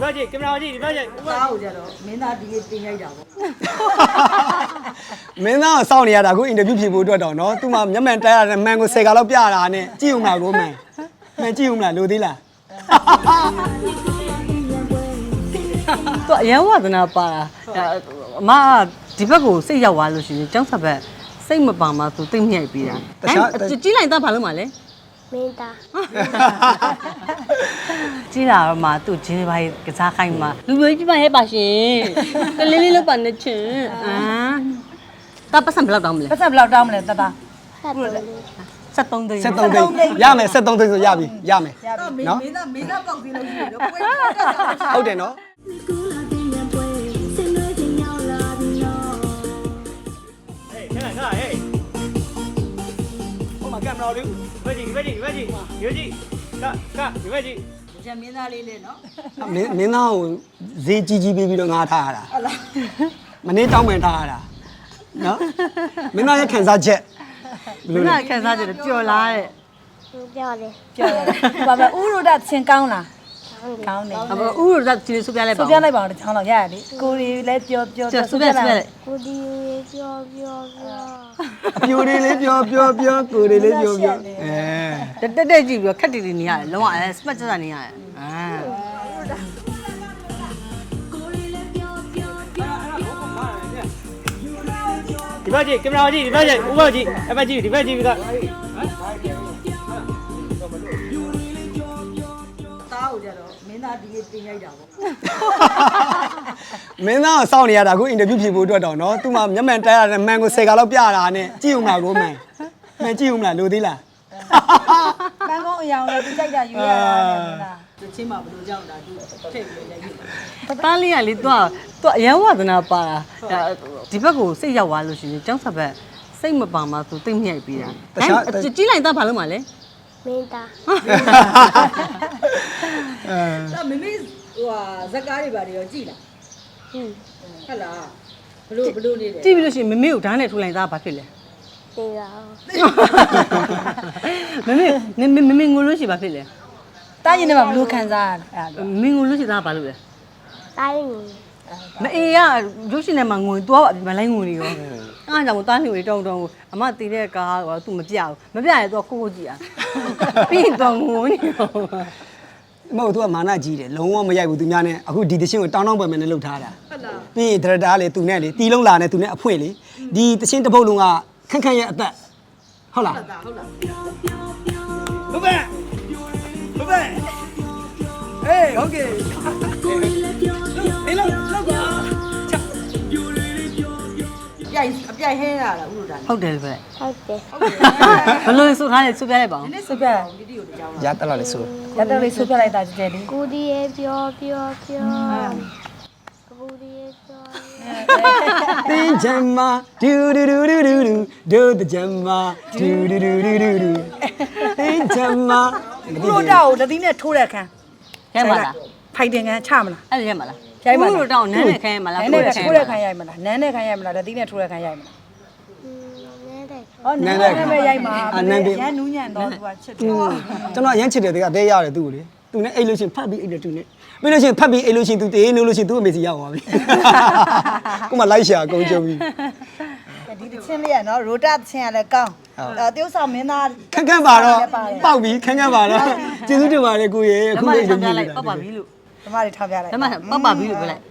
ဘက်ကြည့်ကင်မရာကြည့်ဒီဘက်ကြည့်သားကိုကြတော့မင်းသားဒီလေးတင်ရိုက်တာပေါ့မင်းသားကိုစောင့်နေရတာအခုအင်တာဗျူးဖြေဖို့အတွက်တော့နော်သူမှမျက်မှန်တက်ရတယ်မန်ကို10ကလောက်ပြတာနဲ့ကြည့်ဦးမလားကိုမန်မန်ကြည့်ဦးမလားလိုသေးလားသူအရန်ဝဒနာပါတာဒါအမကဒီဘက်ကိုစိတ်ရောက်သွားလို့ရှိရင်ကျောင်းဆက်ဘက်စိတ်မပါမှသူတိတ်မြိုက်ပြီးတာကြီးလိုက်တော့ဘာလို့မလဲ မင်းသားကြီးလာတော့မှသူဂျင်းပိုင်းကစားခိုင်းမှလူမျိုးကြီးပါရဲ့ပါရှင်ကလေးလေးလောက်ပါနဲ့ချင်းအာတာပတ်စံဘယ်လောက်တောင်းမလဲပတ်သက်ဘယ်လောက်တောင်းမလဲတသားဖတ်တယ်လေ73သိန်း73သိန်းရမယ်73သိန်းဆိုရပြီရမယ်ရပြီနော်မင်းသားမင်းသားပေါက်သေးလို့ရှိတယ်ပွဲတက်တာဟုတ်တယ်နော် ကင်မရာလေးဘက်ကြည့်ဒီဘက်ကြည့်ဒီဘက်ကြည့်ရွေးကြည့်ကကဒီဘက်ကြည့်ကျန်မင်းသားလေးလေးနော်မင်းမင်းသားကိုဈေးကြီးကြီးပေးပြီးတော့ငါထားရတာဟုတ်လားမနေ့တောင်းပန်ထားရတာနော်မင်းသားရဲ့ခံစားချက်ဘယ်ဘလိုယ်လဲကခန်းစားကြတယ်ပျော်လားတဲ့ပြောတယ်ပြောတယ်ဘာပဲဥရုဒသင်ကောင်းလား ကောင်းတယ်အမဥရဒကြီးလေးစုပြလိုက်ပါဆိုပြလိုက်ပါအောင်တစ်ချောင်းတော့ရရလေကိုရီလည်းပြောပြောကျစုပြစုပြလိုက်ကိုဒီရေပြောပြောပြောအပြိုလေးလေးပြောပြောပြောကိုယ်လေးလေးပြောပြောအဲတက်တက်ကြည့်ပြီးခက်တီတီနေရတယ်လုံးဝအဲစပတ်ကျတာနေရတယ်အာဒီဘက်ကြည့်ကင်မရာကြည့်ဒီဘက်ကြည့်ဥပကြည့်အဘက်ကြည့်ဒီဘက်ကြည့်ကသားကို င်းသားဒီလေးတင်ရိုက်တာပေါ့မင်းသားကိုစောင့်နေရတာအခုအင်တာဗျူးဖြေဖို့အတွက်တော့နော်သူမှမျက်မှန်တက်ရတယ်မန်ကို10ကလောက်ပြတာနဲ့ကြည့်ဦးမလားကိုမန်မန်ကြည့်ဦးမလားလိုသေးလားပန်းကောင်းအယောင်လည်းသူကြိုက်တာယူရတာနဲ့မင်းသားသူချင်းမှာဘယ်လိုကြောက်တာသူထည့်ပြီးရိုက်ယူတားလေးကလေသူကသူအရန်ဝဒနာပါတာဒါဒီဘက်ကိုစိတ်ရောက်သွားလို့ရှိရင်ကျောင်းဆက်ဘက်စိတ်မပါမှသူတိတ်မြိုက်ပြီးတာကြီးလိုက်တော့ဘာလို့မလဲ မင်းသားအဲဒါမမေဟိုဟာဇက်ကားတွေပါတွေရောကြည်လားဟင်းဟုတ်လားဘလို့ဘလို့နေတယ်ကြည့်ပြီးလို့ရှိရင်မမေကိုဓာတ်နဲ့ထိုးလိုက်သားဘာဖြစ်လဲတေတာမမေမမေမမေငိုလို့ရှိဘာဖြစ်လဲတားရင်ထဲမှာဘလို့ခံစားရလဲအဲ့ဒါမင်းငိုလို့ရှိသားဘာလို့လဲတိုင်းငူ မအေးရရုပ်ရှင်ထဲမှာငွေသူကအပြင်မှာလိုက်ငွေတွေရောအားကြောင့်တားနေတွေတောင်းတောင်းကိုအမတည်တဲ့ကားကတော့သူမပြဘူးမပြရင်သူကကိုကိုကြည့်อ่ะပြီးရင်တော့ငိုနေရောမဟုတ်သူကမာနကြီးတယ်လုံးဝမရိုက်ဘူးသူများနဲ့အခုဒီတရှင်ကိုတောင်းတောင်းပယ်မယ်နဲ့လှုပ်ထားတာဟုတ်လားပြီးရင်ဒရတာလေသူနဲ့လေတီလုံးလာနဲ့သူနဲ့အဖွင့်လေဒီတရှင်တစ်ပုတ်လုံးကခန့်ခန့်ရဲ့အသက်ဟုတ်လားဟုတ်လားဘဘဘဘအေးဟုတ်ကဲ့ကိုရီလည်းပြောပြော င်အပြိုင်ဟဲတာလားဥလိုတာဟုတ်တယ်ပဲဟုတ်တယ်ဘလို့ဆိုထားလဲစုပြလိုက်ပါဦးနည်းနည်းစပြဒီတီကိုတကြောင်းရတက်လာလေဆိုရတော့လေးဆိုပြလိုက်တာကြည့်တယ်လေကိုဒီရေပြောပြောပြောကိုဒီရေပြောတင်းချမ်းမဒူဒူဒူဒူဒူဒူဒူတချမ်းမဒူဒူဒူဒူဒူဒူတင်းချမ်းမဥလိုတာကိုလက်သီးနဲ့ထိုးတဲ့အခန်းရဲမလားဖိုက်တင်ကန်ချမလားအဲ့ဒါရဲမလား ရိုက်မလားလို့တောင်းနန်းနဲ့ခိုင်းမလားနန်းနဲ့ထိုးတဲ့ခန်းရိုက်မလားနန်းနဲ့ခန်းရိုက်မလားလက်သီးနဲ့ထိုးတဲ့ခန်းရိုက်မလားနေတဲ့ဟောနန်းနဲ့ရိုက်မှာရန်နူးညံ့တော့သူကချစ်တယ်ကျွန်တော်အရင်ချစ်တယ်တကအသေးရတယ်သူ့ကိုလေသူနဲ့အိတ်လို့ချင်းဖတ်ပြီးအိတ်တယ်သူနဲ့ပြီးလို့ချင်းဖတ်ပြီးအိတ်လို့ချင်းသူတေးနိုးလို့ချင်းသူ့အမေစီရောက်သွားပြီကိုမလိုက်ရှာအကုန်ကြုံပြီဒီတချင်းလေးကနော်ရိုတာတချင်းကလည်းကောင်းအဲတရုတ်ဆောင်မင်းသားခက်ခက်ပါတော့ပေါက်ပြီခက်ခက်ပါတော့ကျေးဇူးတင်ပါတယ်ကိုရေဓအခုမ္မလေးလေးရုံထောက်းပြပြလိုလိုက်က်ပောက်ပါပြီလို့ ဓမ္မတွေထားပြလိုက်ဓမ္မပောက်ပါပြီလို့ပြောလိုက်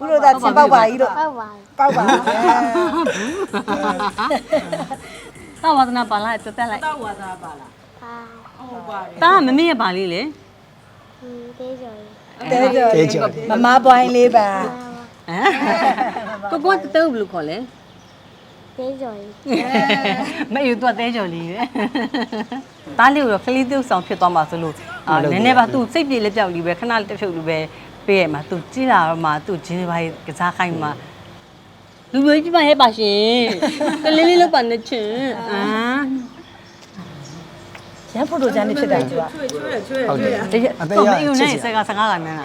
ဥရောသားချင်းပေါက်ပါကြီးလို့ဟုတ်ပါပေါက်ပါသာဝဒနာပါလားတက်တက်လိုက်တော့ဝါသားပါလားပါဟုတ်ပါတယ်တာမမေ့ရပါလေးလေဟင်းတေးကြော်တဲကြောမမပွိုင်းလေးပါဟမ်ကိုကိုတုံးဘယ်လိုခေါ်လဲတေးကြော်မအေးသူကတဲကြော်လေးပဲတားလေးကိုခလီတုပ်ဆောင်ဖြစ်သွားမှာဆိုလို့ အာနည်းနည်းပါသူစိတ်ပြေလက်ပြောက်လေးပဲခဏတစ်ဖြုတ်လေးပဲပေးရမှာသူကြည့်လာတော့မှသူဂျင်းပိုင်းကစားခိုင်းမှာလူမျိုးကြီးပါရဲ့ပါရှင်ကလေးလေးလောက်ပါနဲ့ချင်းအာရန်ဖိုတိုချန်နေဖြစ်တာသူကဟုတ်တယ်တကယ်တော့မအေးနဲ့စကားစကားကနန်းလာ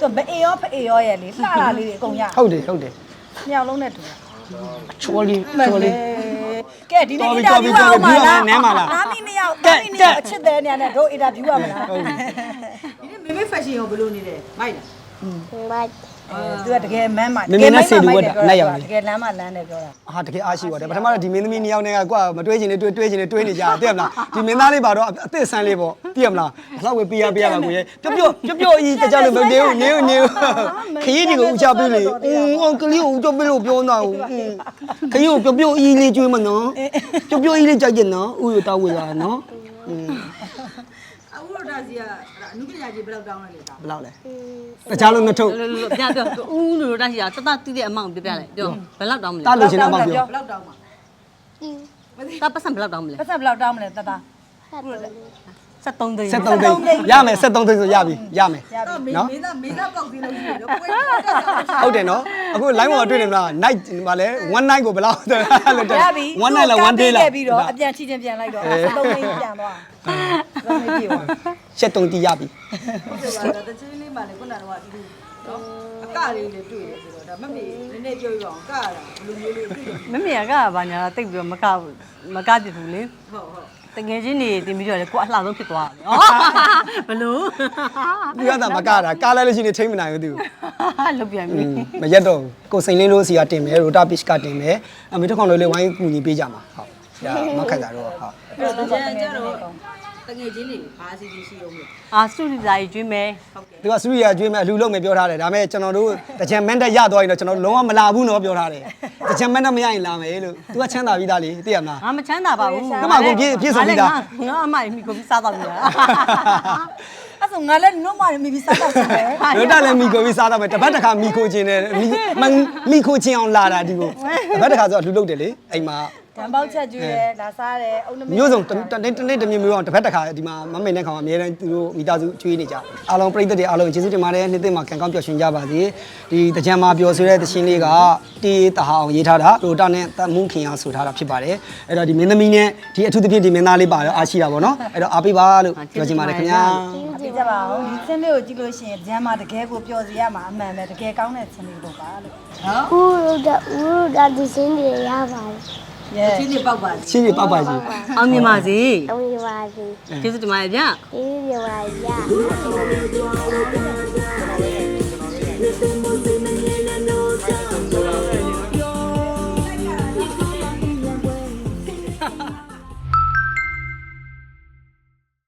သူမအေရောဖအေရောရဲ့လေလှလာလေးတွေအကုန်ရဟုတ်တယ်ဟုတ်တယ်ညောင်လုံးနဲ့တူချောလီမှန်ချောလီလေ ကဲဒီနေ့တော်အပြီင်တာဗျူးတော်အောင်ပြီပါလားနန်းပါလားနားမီနှစ်ယောက်နားမီနှစ်ယောက်အချစ်တဲ့နေရာနဲ့တို့အင်တာဗျူးရမလားဟုတ်ပြီဒီနေ့မေမေဖက်ရှင်ရောဘယ်လိုနေလဲမိုက်လား မတ်သူကတကယ်မန်းမမင်းမင်းနဲ့စေတူဝတ်တာနဲ့ရောက်နေတကယ်လမ်းမလမ်းတယ်ပြောတာဟာတကယ်အားရှိပါတယ်ပထမတော့ဒီမင်းသမီးနှစ်ယောက်နဲ့ကကွာမတွေးချင်နေတွေးတွေးချင်နေတွေးနေကြတယ်သိရမလားဒီမင်းသားလေးပါတော့အသက်ဆန်းလေးပေါ့သိရမလားဘလောက်ပဲပေးရပေးရပါကိုရဲ့ပျော့ပျော့ပျော့ပျော့အီးတကြလို့မနေဘူးနေဘူးနေဘူးခရီးဒီကိုဦးချပေးလေအင်းအောင်ကလေးကိုဦးချပေးလို့ပြောနေတာကိုခရီးကိုပျော့ပျော့အီးလေးကျွေးမနော်ပျော့ပျော့အီးလေးကြိုက်ကြနော်ဦးရတောင်းဝေလာနော်อืมအခုတော့ဒါစီက အနုပညာကြီးဘယ်လောက်တောင်းလဲလေဒါဘလောက်လဲတခြားလုံးနှစ်ထုပ်လောလောပြပြောဦးလို့တရှိတာတတတိတဲ့အမောင်ပြပြလိုက်ပြောဘယ်လောက်တောင်းမလဲတားလို့ရှင်တော့မပြောဘယ်လောက်တောင်းမှာတာပတ်စံဘယ်လောက်တောင်းမလဲပတ်စံဘယ်လောက်တောင်းမလဲတတ 73သိန်း73သိန်းရမယ်73သိန်းဆိုရပြီရမယ်ရပြီနော်မင်းသားမင်းသားပေါက်သေးလို့ရှိတယ်တော့ပွဲတော့တက်တာဟုတ်တယ်နော်အခု line ပေါ်မှာတွေ့နေမလား night မှာလဲ1 night ကိုဘယ်လောက်လို့တက်ရပြီ1 night လား1 day လားပြီးတော့အပြန်ချီချင်းပြန်လိုက်တော့သုံးသိန်းပြန်သွားသုံးသိန်းပြေသွားရှက်တုံတီးရပြီဟုတ်တယ်ပါတချင်းလေးမှလည်းခုနကတော့အတူတူနော်အကလေးလေးတွေ့တယ်ဆိုတော့ဒါမမေနည်းနည်းပြောပြအောင်ကရတာဘယ်လိုမျိုးလေးတွေ့တယ်မမေကဘာညာတိတ်ပြီးတော့မကမကပြဘူးလေဟုတ်ဟုတ် တငယ်ချင်းနေတင်ပြီးတော့လေကိုအလှဆုံးဖြစ်သွားတယ်ဘလို့သူကသာမကတာကားလိုက်လို့ရှိရင်ထိမ့်မနိုင်ဘူးသူလုတ်ပြန်ပြီမရက်တော့ဘူးကိုစိန်လင်းလို့စီကတင်မယ်ရိုတာပစ်ကတင်မယ်အမေတစ်ခေါက်လို့လေဝိုင်းကူညီပေးကြမှာဟုတ်ဒါမခက်တာတော့ဟုတ်အဲ့တော့ကျန်ကြတော့တ ငယ်ချင်းတွေဘာစီစီရှိအောင်လဲအာစုရီစာကြီးကျွေးမယ်သူကစူရီယာကျွေးမယ်အလှလုံးမယ်ပြောထားတယ်ဒါပေမဲ့ကျွန်တော်တို့တကြံမန်တက်ရသွားရင်တော့ကျွန်တော်တို့လုံးဝမလာဘူးနော်ပြောထားတယ်တကြံမန်တက်မရရင်လာမယ်လို့သူကချမ်းသာပြီးသားလေသိရမလား ငါမချမ်းသာပါဘူးငါမှကိုပြည့်ပြည့်စုံပြီသား ငါအမမိကိုပြီးစားတော့နေတာအဲ့ဆိုငါလည်းနှုတ်မှမီပြီးစားတော့တယ် ရိုတာလည်းမီကိုပြီးစားတော့မယ်တပတ်တစ်ခါမီကိုချင်းတယ်မီမီကိုချင်းအောင်လာတာဒီကိုတပတ်တစ်ခါဆိုတော့လှူလုပ်တယ်လေအိမ်မှာ ဓာတ်ပေါက်ချက်ကျွေးတယ်လာစားတယ်အုံနမမျိုးစုံတနေ့တနေ့တစ်မျိုးမျိုးအောင်တစ်ဖက်တစ်ခါဒီမှာမမိန်တဲ့ခေါင်အများတိုင်းသူတို့မိသားစုကျွေးနေကြအားလုံးပြိတ္တတွေအားလုံးကျေးဇူးတင်ပါတယ်နှစ်သိမ့်မှာကံကောင်းပျော်ရွှင်ကြပါစေဒီတကြံမှာပျော်ဆွေးတဲ့သရှင်လေးကတီးတဟာအောင်ရေးထားတာရိုတာနဲ့တမုန်းခင်အောင်ဆိုထားတာဖြစ်ပါတယ်အဲ့တော့ဒီမင်းသမီးနဲ့ဒီအထူးသဖြင့်ဒီမင်းသားလေးပါတော့အားရှိတာပေါ့နော်အဲ့တော့အားပေးပါလို့ပြောချင်ပါတယ်ခင်ဗျာအပြကြပါအောင်ဒီစင်းလေးကိုကြည့်လို့ရှိရင်ဂျမ်းမှာတကယ်ကိုပျော်စီရမှာအမှန်ပဲတကယ်ကောင်းတဲ့စင်းလေးပေါ့ပါလို့နော်ဦးရဒဦးရဒဒီစင်းတွေရပါတယ်ရဲ့ ချင်းလေးပေါက်ပါရှင်းပြပောက်ပါစီအောင်မြင်ပါစေအဝေးပါစီကျေးဇူးတင်ပါတယ်ဗျဒီလိုပါရ